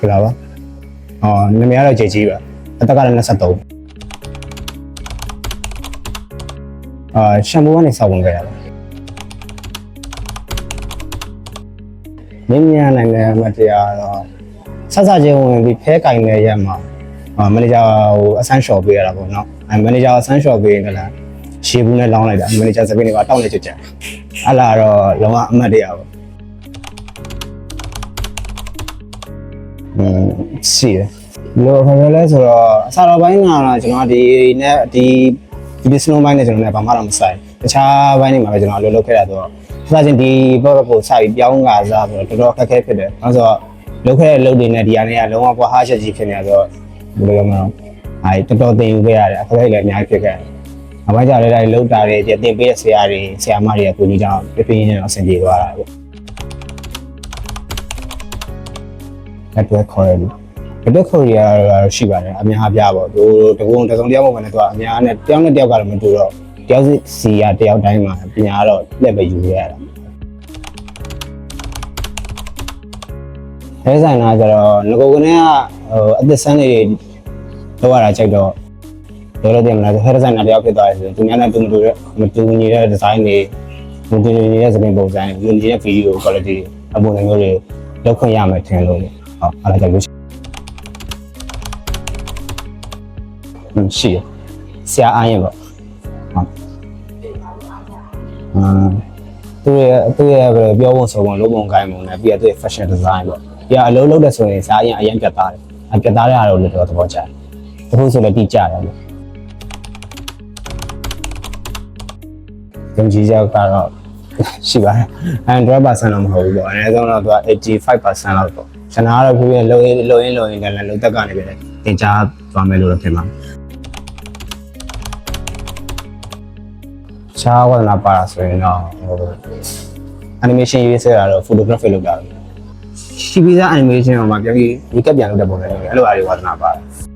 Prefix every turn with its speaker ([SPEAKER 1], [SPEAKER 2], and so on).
[SPEAKER 1] ဟုတ်လားပါအော်နာမည်ကတော့ကျေကြီးပါအသက်ကလည်း23အာရှမ်ပူကနေစောက်ဝင်ခဲ့ရပါမင်းမြန်နိုင်တဲ့မတရားတော့ဆက်စချင်းဝင်ပြီးဖဲကင်တဲ့ရက်မှာအာမန်နေဂျာဟိုအဆန်းရှော့ပေးရတာပေါ့နော်အဲမန်နေဂျာအဆန်းရှော့ပေးရင်လည်းရှေးဘူးနဲ့လောင်းလိုက်တာမန်နေဂျာစပင်းတွေကတောက်နေကြကြအဲ့လာတော့လုံးဝအမှတ်တရပါ อืมရှိတယ်ဘယ်လိုခေါ်ရလဲဆိုတော့အစားတော်ပိုင်းကတော့ကျွန်တော်ဒီနဲ့ဒီဒီ business ဘိုင်းနဲ့ကျွန်တော်လည်းဘာမှတော့မဆိုင်တခြားဘိုင်းတွေမှာပဲကျွန်တော်အလုပ်လုပ်ခဲ့တာဆိုတော့ဆက်ချင်းဒီ product ကိုစပြီးပြောင်းကာစားဆိုတော့တော်တော်ခက်ခဲဖြစ်တယ်အဲဆိုတော့လုပ်ခဲ့တဲ့လုပ်တွေနဲ့ဒီအနေကလုံးဝပွားဟာချက်ကြီးဖြစ်နေဆိုတော့ဘယ်လိုလဲမလို့အဲတော်တော်သင်ယူခဲ့ရတယ်အခက်အခဲလည်းအများကြီးဖြစ်ခဲ့တယ်အပိုင်းကြလည်းဒါလောက်တာတွေတင်ပေးတဲ့ဆရာတွေဆရာမတွေကကိုကြီးကြောင့်ပြပြင်းနေတော့အဆင်ပြေသွားတာပေါ့ network ခေါ်ရလို့ network ခေါ်ရရှိပါတယ်အများအပြားပေါ့သူတကုံတစ်စုံတစ်ယောက်မှမနဲ့သူကအများနဲ့တယောက်နဲ့တယောက်ကတော့မတူတော့တယောက်စီကတယောက်တိုင်းမှာပညာတော့လက်ပဲယူရရတာအဲဆိုင်ကကျတော့ငကိုကနေကဟိုအသက်ဆန်းနေလောက်ရတာကြိုက်တော့လောလောဆယ်မှာဟဲဆိုင်ကတယောက်ဖြစ်သွားတယ်ဆိုရင်သူများနဲ့တူမတူတဲ့မတူညီတဲ့ဒီဇိုင်းတွေမတူညီတဲ့စပင်ပုံစံလူညီတဲ့ဗီဒီယို quality အပုံစံမျိုးတွေလောက်ခွင့်ရမယ်ထင်လို့ဟုတ် အားလိုက်ကြလို့ရှိရဆရာအားရင်ပေါ့ဟုတ်သူရဲ့သူရဲ့ပြောပုံဆိုပုံလုံးပုံကိုင်းပုံနဲ့ပြီးရသူရဲ့ fashion design ပေါ့ပြီးရအလုံးလုံးတဲ့ဆိုရင်ဇာရင်အရင်ပြတ်သားတယ်အပြတ်သားတဲ့အားလုံးလည်းတော့သဘောကျတယ်တခုဆိုလည်းတိကျတယ်လို့ယုံကြည်ချက်ကတော့ရှိပါတယ်100%တော့မဟုတ်ဘူးပေါ့အနည်းဆုံးတော့သူက85%လောက်ပေါ့ ကျွန်တော်ကတော့ခုရဲ့လုံရင်းလုံရင်းလုံရင်းလည်းလုံသက်ကနေပဲသင်ကြားသွားမယ်လို့တော့ထင်ပါတယ်ရှားဝဒနာပါတာဆိုရင်တော့ဟို animation ရေးစရာတော့ photography လုပ်တာရှိပြီးသား animation ဟိုမှာပြန်ပြီး recap ပြန်လုပ်တဲ့ပုံစံမျိုးအဲ့လိုအားတွေဝဒနာပါတယ်